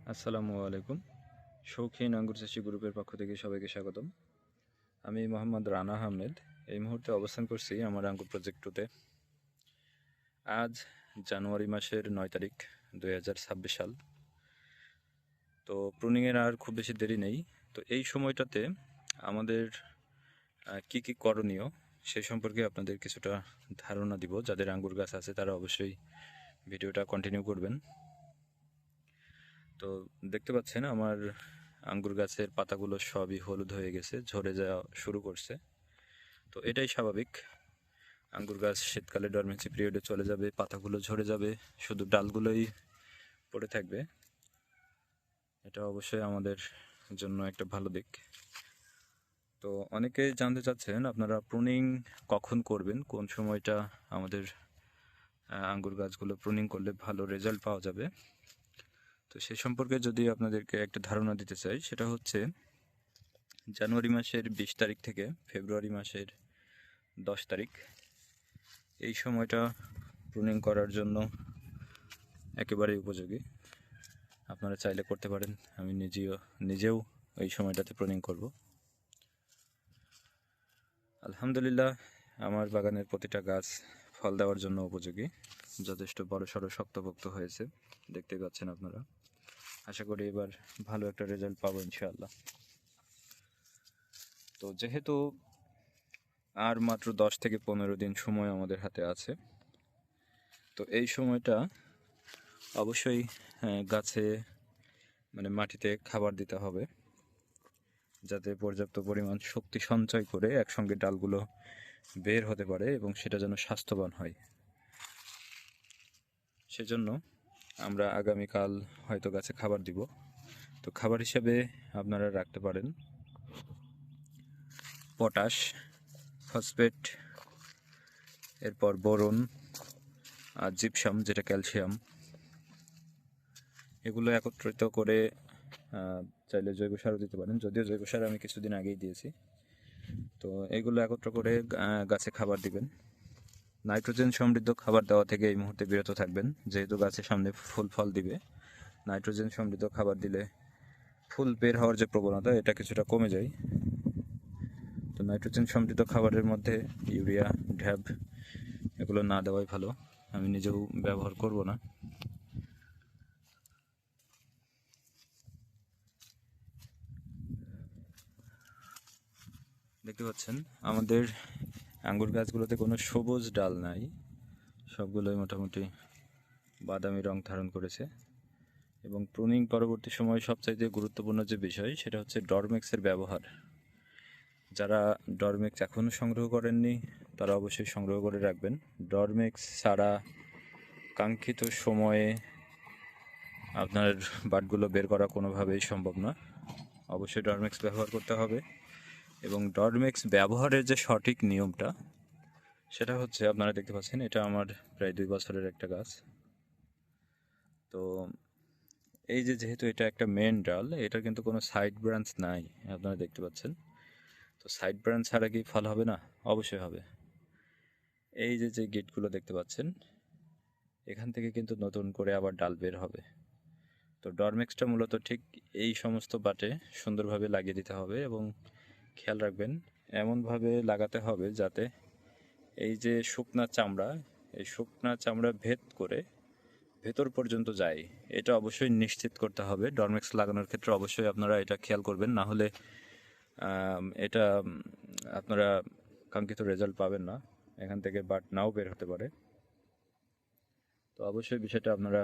আসসালামু আলাইকুম। শৌখিন আঙ্গুর চাষি গ্রুপের পক্ষ থেকে সবাইকে স্বাগতম। আমি মোহাম্মদ রানা আহমেদ এই মুহূর্তে অবস্থান করছি আমার আঙ্গুর প্রজেক্ট টুতে আজ জানুয়ারি মাসের নয় তারিখ দু হাজার ছাব্বিশ সাল। তো প্রুনিংয়ের আর খুব বেশি দেরি নেই। তো এই সময়টাতে আমাদের কি কি করণীয় সেই সম্পর্কে আপনাদের কিছুটা ধারণা দিব। যাদের আঙ্গুর গাছ আছে তারা অবশ্যই ভিডিওটা কন্টিনিউ করবেন। তো দেখতে পাচ্ছেন আমার আঙ্গুর গাছের পাতাগুলো সবই হলুদ হয়ে গেছে, ঝরে যাওয়া শুরু করছে। তো এটাই স্বাভাবিক। আঙ্গুর গাছ শীতকালে ডরমেন্সি পিরিয়ডে চলে যাবে, পাতাগুলো ঝরে যাবে, শুধু ডালগুলোই পড়ে থাকবে। এটা অবশ্যই আমাদের জন্য একটা ভালো দিক। তো অনেকেই জানতে চাচ্ছেন, আপনারা প্রুনিং কখন করবেন? কোন সময়টা আমাদের আঙ্গুর গাছগুলো প্রুনিং করলে ভালো রেজাল্ট পাওয়া যাবে? তো সে সম্পর্কে যদি আপনাদেরকে একটা ধারণা দিতে চাই, সেটা হচ্ছে জানুয়ারি মাসের বিশ তারিখ থেকে ফেব্রুয়ারি মাসের দশ তারিখ। এই সময়টা প্রুনিং করার জন্য একেবারেই উপযোগী। আপনারা চাইলে করতে পারেন। আমি নিজেও নিজেও এই সময়টাতে প্রুনিং করব। আলহামদুলিল্লাহ, আমার বাগানের প্রতিটা গাছ ফল দেওয়ার জন্য উপযোগী। যথেষ্ট বড় সড়ো শক্তপোক্ত হয়েছে। দেখতে পাচ্ছেন আপনারা। আশা করি এবার ভালো একটা রেজাল্ট পাবো ইনশাআল্লাহ। তো যেহেতু আর মাত্র দশ থেকে পনেরো দিন সময় আমাদের হাতে আছে, তো এই সময়টা অবশ্যই গাছে মানে মাটিতে খাবার দিতে হবে, যাতে পর্যাপ্ত পরিমাণ শক্তি সঞ্চয় করে একসঙ্গে ডালগুলো বের হতে পারে এবং সেটা যেন স্বাস্থ্যবান হয়। সেজন্য আমরা আগামীকাল হয়তো গাছে খাবার দিব। তো খাবার হিসাবে আপনারা রাখতে পারেন পটাশ, ফসফেট, এরপর বোরন আর জিপসাম, যেটা ক্যালসিয়াম। এগুলো একত্রিত করে চাইলে জৈব সারও দিতে পারেন। যদিও জৈব সার আমি কিছুদিন আগেই দিয়েছি। তো এগুলো একত্র করে গাছে খাবার দিবেন। নাইট্রোজেন সমৃদ্ধ খাবার দেওয়া থেকে এই মুহূর্তে বিরত থাকবেন। যেহেতু গাছের সামনে ফুল ফল দিবে, নাইট্রোজেন সমৃদ্ধ খাবার দিলে ফুল বের হওয়ার যে প্রবণতা, এটা কিছুটা কমে যায়। তো নাইট্রোজেন সমৃদ্ধ খাবারের মধ্যে ইউরিয়া, ঢ্যাব এগুলো না দেওয়াই ভালো। আমি নিজেও ব্যবহার করব না। দেখতে পাচ্ছেন, আমাদের আঙ্গুর গাছগুলোতে কোনো সবুজ ডাল নাই। সবগুলোই মোটামুটি বাদামি রং ধারণ করেছে। এবং প্রুনিং পরবর্তী সময় সবচাইতে গুরুত্বপূর্ণ যে বিষয়, সেটা হচ্ছে ডরমেক্সের ব্যবহার। যারা ডরমেক্স এখনও সংগ্রহ করেননি, তারা অবশ্যই সংগ্রহ করে রাখবেন। ডরমেক্স ছাড়া কাঙ্ক্ষিত সময়ে আপনার বাটগুলো বের করা কোনোভাবেই সম্ভব না। অবশ্যই ডরমেক্স ব্যবহার করতে হবে। এবং ডরমেক্স ব্যবহারের যে সঠিক নিয়মটা, সেটা হচ্ছে আপনারা দেখতে পাচ্ছেন, এটা আমার প্রায় দুই বছরের একটা গাছ। তো এই যে যেহেতু এটা একটা মেন ডাল, এটার কিন্তু কোনো সাইড ব্রাঞ্চ নাই, আপনারা দেখতে পাচ্ছেন। তো সাইড ব্রাঞ্চ ছাড়া কি ফল হবে না? অবশ্যই হবে। এই যে যে গেটগুলো দেখতে পাচ্ছেন, এখান থেকে কিন্তু নতুন করে আবার ডাল বের হবে। তো ডরমেক্সটা মূলত ঠিক এই সমস্ত বাটে সুন্দরভাবে লাগিয়ে দিতে হবে এবং খেয়াল রাখবেন, এমনভাবে লাগাতে হবে যাতে এই যে শুকনা চামড়া, এই শুকনা চামড়া ভেদ করে ভেতর পর্যন্ত যায়। এটা অবশ্যই নিশ্চিত করতে হবে। ডরমেক্স লাগানোর ক্ষেত্রে অবশ্যই আপনারা এটা খেয়াল করবেন। না হলে এটা, আপনারা কাঙ্ক্ষিত রেজাল্ট পাবেন না। এখান থেকে বাট নাও বের হতে পারে। তো অবশ্যই বিষয়টা আপনারা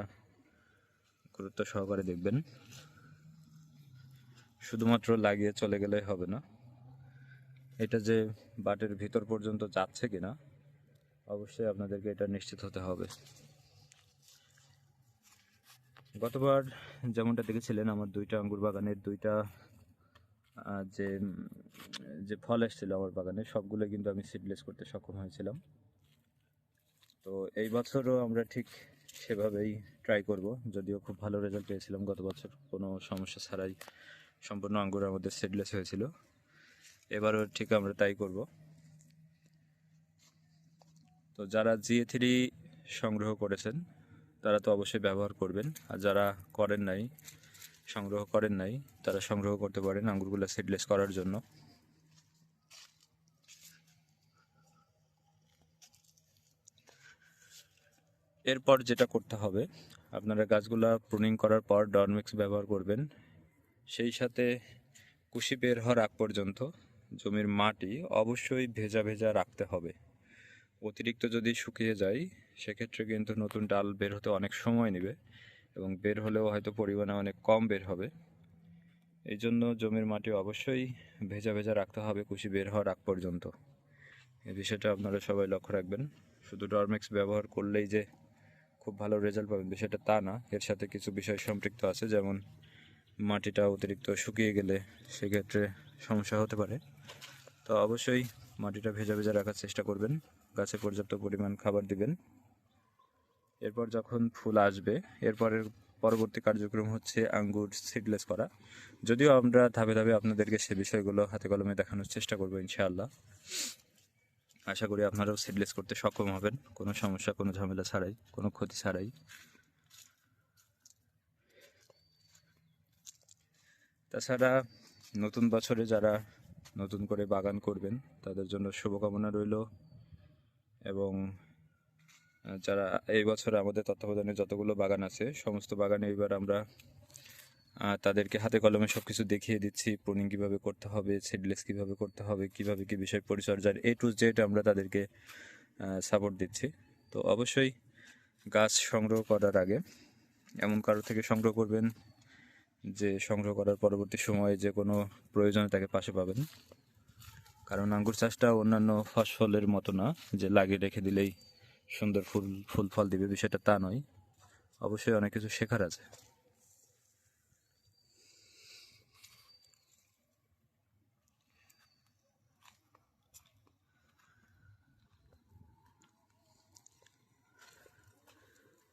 গুরুত্ব সহকারে দেখবেন। শুধুমাত্র লাগিয়ে চলে গেলে হবে না। এটা যে বাটের ভিতর পর্যন্ত যাচ্ছে কিনা, অবশ্যই আপনাদেরকে এটা নিশ্চিত হতে হবে। গতবার যেমনটা দেখেছিলেন, আমার দুইটা আঙ্গুর বাগানের দুইটা যে যে ফল এসেছিল আমার বাগানে, সবগুলো কিন্তু আমি সিডলেস করতে সক্ষম হয়েছিলাম। তো এই বছরও আমরা ঠিক সেভাবেই ট্রাই করব, যদিও খুব ভালো রেজাল্ট পেয়েছিলাম। গত বছর কোনো সমস্যা ছাড়াই সম্পূর্ণ আঙ্গুর আমাদের সিডলেস হয়েছিল। এবারও ঠিক আমরা তাই করব। তো যারা জিএ থ্রি সংগ্রহ করেছেন, তারা তো অবশ্যই ব্যবহার করবেন। আর যারা করেন নাই, সংগ্রহ করেন নাই, তারা সংগ্রহ করতে পারেন আঙ্গুরগুলো সিডলেস করার জন্য। এরপর যেটা করতে হবে, আপনারা গাছগুলা প্রুনিং করার পর ডরমিক্স ব্যবহার করবেন। সেই সাথে কুশি বের হওয়ার আগ পর্যন্ত জমির মাটি অবশ্যই ভেজা ভেজা রাখতে হবে। অতিরিক্ত যদি শুকিয়ে যায়, সেক্ষেত্রে কিন্তু নতুন ডাল বের হতে অনেক সময় নেবে এবং বের হলেও হয়তো পরিমাণে অনেক কম বের হবে। এই জন্য জমির মাটি অবশ্যই ভেজা ভেজা রাখতে হবে কুশি বের হওয়ার আগ পর্যন্ত। এই বিষয়টা আপনারা সবাই লক্ষ্য রাখবেন। শুধু ডরমেক্স ব্যবহার করলেই যে খুব ভালো রেজাল্ট পাবেন বিষয়টা তা না। এর সাথে কিছু বিষয় সম্পৃক্ত আছে, যেমন মাটিটা অতিরিক্ত শুকিয়ে গেলে সেক্ষেত্রে সমস্যা হতে পারে। তো অবশ্যই মাটিটা ভেজা ভেজা রাখার চেষ্টা করবেন। গাছে পর্যাপ্ত পরিমাণ খাবার দিবেন। এরপর যখন ফুল আসবে, এরপরের পরবর্তী কার্যক্রম হচ্ছে আঙ্গুর সিডলেস করা। যদিও আমরা ধাপে ধাপে আপনাদেরকে সে বিষয়গুলো হাতে কলমে দেখানোর চেষ্টা করব ইনশাআল্লাহ। আশা করি আপনারাও সিডলেস করতে সক্ষম হবেন। কোনো সমস্যা, কোনো ঝামেলা ছাড়াই, কোনো ক্ষতি ছাড়াই। তাছাড়া নতুন বছরে যারা নতুন করে বাগান করবেন। তাদের জন্য শুভকামনা রইল এবং যারা এই বছর আমাদের তত্ত্বাবধানে যতগুলো বাগান আছে, সমস্ত বাগানে এবার আমরা তাদেরকে হাতে কলমে সব কিছু দেখিয়ে দিচ্ছি, প্রুনিং কীভাবে করতে হবে সিডলেস কীভাবে করতে হবে, কীভাবে কী বিষয় পরিচর্যার এ টু জেড আমরা তাদেরকে সাপোর্ট দিচ্ছি। তো অবশ্যই গাছ সংগ্রহ করার আগে, এমন কারও থেকে সংগ্রহ করবেন যে সংগ্রহ করার পরবর্তী সময়ে যে কোনো প্রয়োজনে তাকে পাশে পাবেন। কারণ আঙ্গুর চাষটা অন্যান্য ফসলের মতো না, যে লাগিয়ে রেখে দিলেই সুন্দর ফুল ফুল ফল দিবে, বিষয়টা তা নয়। অবশ্যই অনেক কিছু শেখার আছে।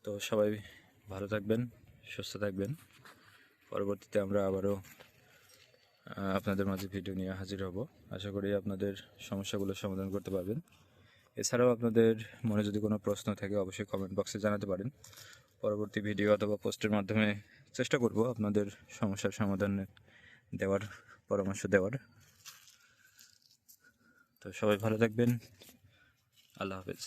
তো সবাই ভালো থাকবেন, সুস্থ থাকবেন। পরবর্তীতে আমরা আবারও আপনাদের মাঝে ভিডিও নিয়ে হাজির হব। আশা করি আপনাদের সমস্যাগুলো সমাধান করতে পারবেন। এছাড়াও আপনাদের মনে যদি কোনো প্রশ্ন থাকে, অবশ্যই কমেন্ট বক্সে জানাতে পারেন। পরবর্তী ভিডিও অথবা পোস্টের মাধ্যমে চেষ্টা করব আপনাদের সমস্যার সমাধান দেওয়ার, পরামর্শ দেওয়ার। তো সবাই ভালো থাকবেন। আল্লাহ হাফেজ।